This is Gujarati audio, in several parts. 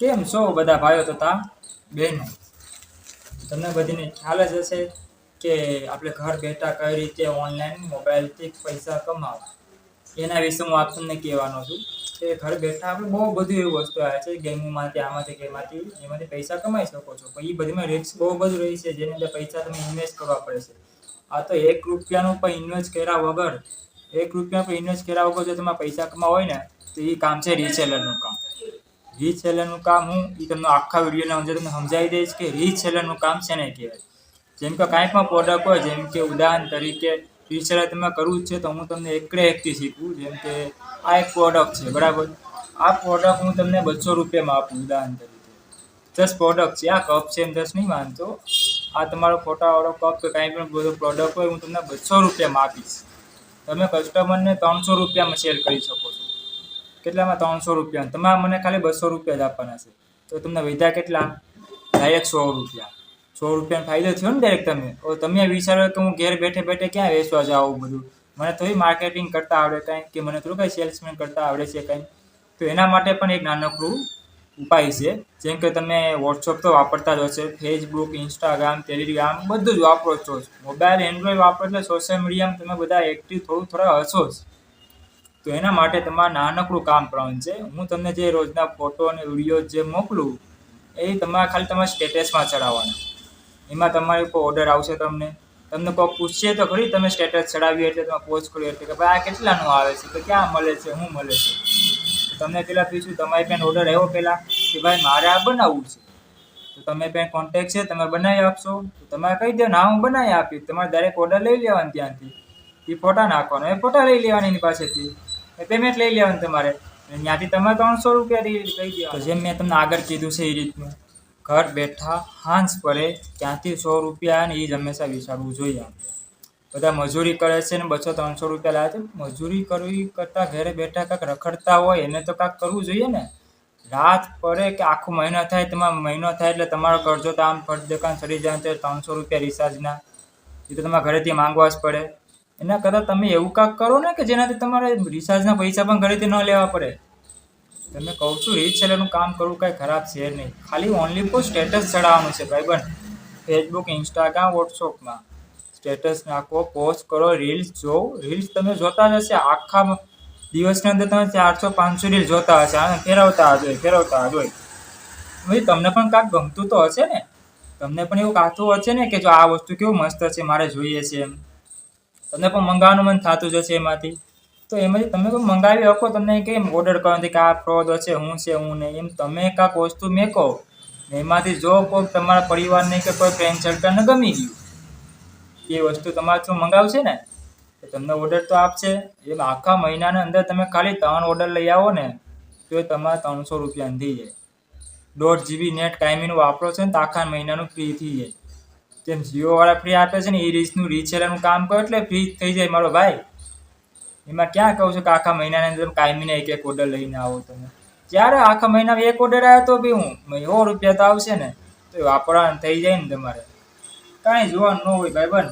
કેમ છો બધા ભાઈઓ તથા બહેનો? તમને બધીને ખ્યાલ જ હશે કે આપણે ઘર બેઠા કઈ રીતે ઓનલાઈન મોબાઈલથી પૈસા કમાવા. એના વિશે હું આપ તમને કહેવાનો છું કે ઘર બેઠા આપણે બહુ બધું એવી વસ્તુ આવે છે, ગેમમાંથી, આમાંથી, ગેમમાંથી એમાંથી પૈસા કમાઈ શકો છો. પણ એ બધીમાં રિસ્ક બહુ બધું રહી છે, જેની અંદર પૈસા તમે ઇન્વેસ્ટ કરવા પડે છે. આ તો એક રૂપિયાનું પણ ઇન્વેસ્ટ કર્યા વગર, એક રૂપિયા પર ઇન્વેસ્ટ કર્યા વગર જો તમે પૈસા કમાવો હોય ને, તો એ કામ છે રિસેલરનું કામ. રીસેલરનું કામ હું એ તમને આખા વિડીયોના અંદર તમને સમજાવી દઈશ કે રીસેલરનું કામ છે ને કહેવાય. જેમ કે કાંઈ પણ પ્રોડક્ટ હોય, જેમ કે ઉદાહરણ તરીકે રીસેલર તમે કરવું જ છે, તો હું તમને એકડે એકથી શીખવું, જેમ કે આ એક પ્રોડક્ટ છે, બરાબર? આ પ્રોડક્ટ હું તમને બસો રૂપિયામાં આપું, ઉદાહરણ તરીકે. દસ પ્રોડક્ટ છે, આ કપ છે, એમ દસ નહીં માનતો. આ તમારો ફોટાવાળો કપ કે કાંઈ પણ બધો પ્રોડક્ટ હોય, હું તમને બસો રૂપિયામાં આપીશ. તમે કસ્ટમરને ત્રણસો રૂપિયામાં સેલ કરી શકો કેટલામાં? ત્રણસો રૂપિયા. તમારે મને ખાલી બસો રૂપિયા જ આપવાના છે. તો તમને વધ્યા કેટલા? ડાયરેક્ટ સો રૂપિયા. સો રૂપિયાનો ફાયદો થયો ને ડાયરેક્ટ તમે? તો તમે વિચારો કે હું ઘેર બેઠે બેઠે ક્યાં વેચવા જાઉં બધું? મને થોડી માર્કેટિંગ કરતા આવડે કાંઈ કે મને થોડું કાંઈ સેલ્સમેન કરતા આવડે છે કાંઈ? તો એના માટે પણ એક નાનકડું ઉપાય છે. જેમ કે તમે વોટ્સઅપ તો વાપરતા જ હશે. ફેસબુક ઇન્સ્ટાગ્રામ ટેલિગ્રામ બધું જ વાપરો છો. મોબાઈલ એન્ડ્રોઈડ વાપરો એટલે સોશિયલ મીડિયામાં તમે બધા એક્ટિવ થોડું થોડા હશો જ. તો એના માટે તમારે નાનકડું કામ કરવાનું છે. હું તમને જે રોજના ફોટો અને વીડિયો જે મોકલું, એ તમારે ખાલી તમારા સ્ટેટસમાં ચડાવવાના. એમાં તમારે કોઈ ઓર્ડર આવશે તમને. તમને કોઈ પૂછશે તો ખરી, તમે સ્ટેટસ ચડાવી એટલે તમે પોસ્ટ કર્યું એટલે કે ભાઈ આ કેટલાનું આવે છે? તો ક્યાં મળે છે? શું મળે છે? તમને પેલા પૂછ્યું, તમારી પાસે ઓર્ડર આવ્યો પહેલાં કે ભાઈ, મારે આ બનાવવું છે. તો તમે પાસે કોન્ટેક્ટ છે, તમે બનાવી આપશો. તો તમારે કહી દો, ના, હું બનાવી આપીશ. તમારે દરેક ઓર્ડર લઈ લેવાની ત્યાંથી. એ ફોટા નાખવાનો. એ ફોટા લઈ લેવાની એની પાસેથી. પેમેન્ટ લઈ લેવાનું તમારે. ત્યાંથી તમે ત્રણસો રૂપિયા કહી દો તો જેમ મેં તમને આગળ કીધું છે એ રીતનું. ઘર બેઠા હાંસ પડે ત્યાંથી સો રૂપિયા ને એ જ હંમેશા વિચારવું જોઈએ બધા મજૂરી કરે છે ને બસો ત્રણસો રૂપિયા લાવે છે. મજૂરી કરવી કરતાં ઘરે બેઠા કાંઈક રખડતા હોય એને તો કાંઈક કરવું જોઈએ ને. રાત પડે કે આખો મહિનો થાય તમારો મહિનો થાય એટલે તમારો કરજો તો આમ ફરજ દુકાન ચડી જાય તો ત્રણસો રૂપિયા રિચાર્જના. એ તો તમારે ઘરેથી માંગવા જ પડે. એના કરતાં તમે એવું કાંક કરો ને કે જેનાથી તમારે રિચાર્જના પૈસા પણ ઘરેથી ન લેવા પડે. તમે કહું છું રીસેલરનું કામ કરવું કાંઈ ખરાબ છે નહીં. ખાલી ઓનલી ફોર સ્ટેટસ ચડાવવાનું છે ભાઈબંધ ફેસબુક ઇન્સ્ટાગ્રામ વોટ્સઅપમાં સ્ટેટસ નાખો પોસ્ટ કરો રીલ્સ જોવો રીલ્સ તમે જોતા જ હશે. આખા દિવસની અંદર તમે ચારસો, પાંચસો રીલ જોતા હશે. અને ફેરવતા જ હોય, ફેરવતા જ ભાઈ તમને પણ કાંઈક ગમતું તો હશે ને? તમને પણ એવું કાતું હશે ને કે જો આ વસ્તુ કેવું મસ્ત છે, મારે જોઈએ છે એમ? તમને પણ મંગાવવાનું મન થતું જ હશે એમાંથી. તો એમાંથી તમે કોઈ મંગાવી શકો, તમને કેમ ઓર્ડર કરવાથી કે આ ફ્રોડ હશે, હું છે, હું નહીં? એમ તમે કાંક વસ્તુ મેકો એમાંથી જો કોઈ તમારા પરિવારને કે કોઈ ફ્રેન્ડ સર્કલને ગમી ગયું, એ વસ્તુ તમારે શું મંગાવશે ને? તો તમને ઓર્ડર તો આપશે. એમ આખા મહિનાના અંદર તમે ખાલી ત્રણ ઓર્ડર લઈ આવો ને, તો એ તમારે ત્રણસો રૂપિયાની થઈ જાય. દોઢ જીબી નેટ ટાઈમિંગ વાપરો છો ને, તો આખા મહિનાનું ફ્રી થઈ જાય. જેમ જીઓવાળા ફ્રી આપે છે ને, એ રીચનું રીચેલરનું કામ કરો એટલે ફ્રી થઈ જાય મારો ભાઈ. એમાં ક્યાં કહું છું કે આખા મહિનાની અંદર કાયમીને એક એક ઓર્ડર લઈને આવો તમે. જ્યારે આખા મહિનામાં એક ઓર્ડર આવ્યો તો બી હું સો રૂપિયા તો આવશે ને, તો એ વાપરવાનું થઈ જાય ને તમારે. કાંઈ જોવાનું ન હોય ભાઈ બન.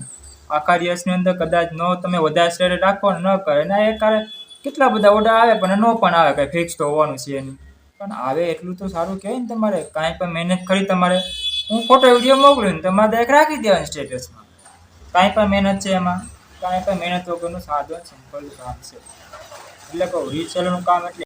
આખા દિવસની અંદર કદાચ ન તમે વધારે સ્ટેડ રાખો ન કરે. ને, એ કારણે કેટલા બધા ઓર્ડર આવે પણ ન પણ આવે, કંઈ ફિક્સ હોવાનું છે એની પણ આવે એટલું તો સારું કહેવાય ને તમારે. કાંઈ પણ મહેનત કરી તમારે. હું ફોટો વીડિયો મોકલું ને તમારે દરેક રાખી દેવાનું સ્ટેટસમાં કાંઈ પણ મહેનત છે એમાં, કાંઈ પણ મહેનત વગરનું સાધન સિમ્પલ કામ છે. એટલે કહું રીસેલરનું કામ એટલે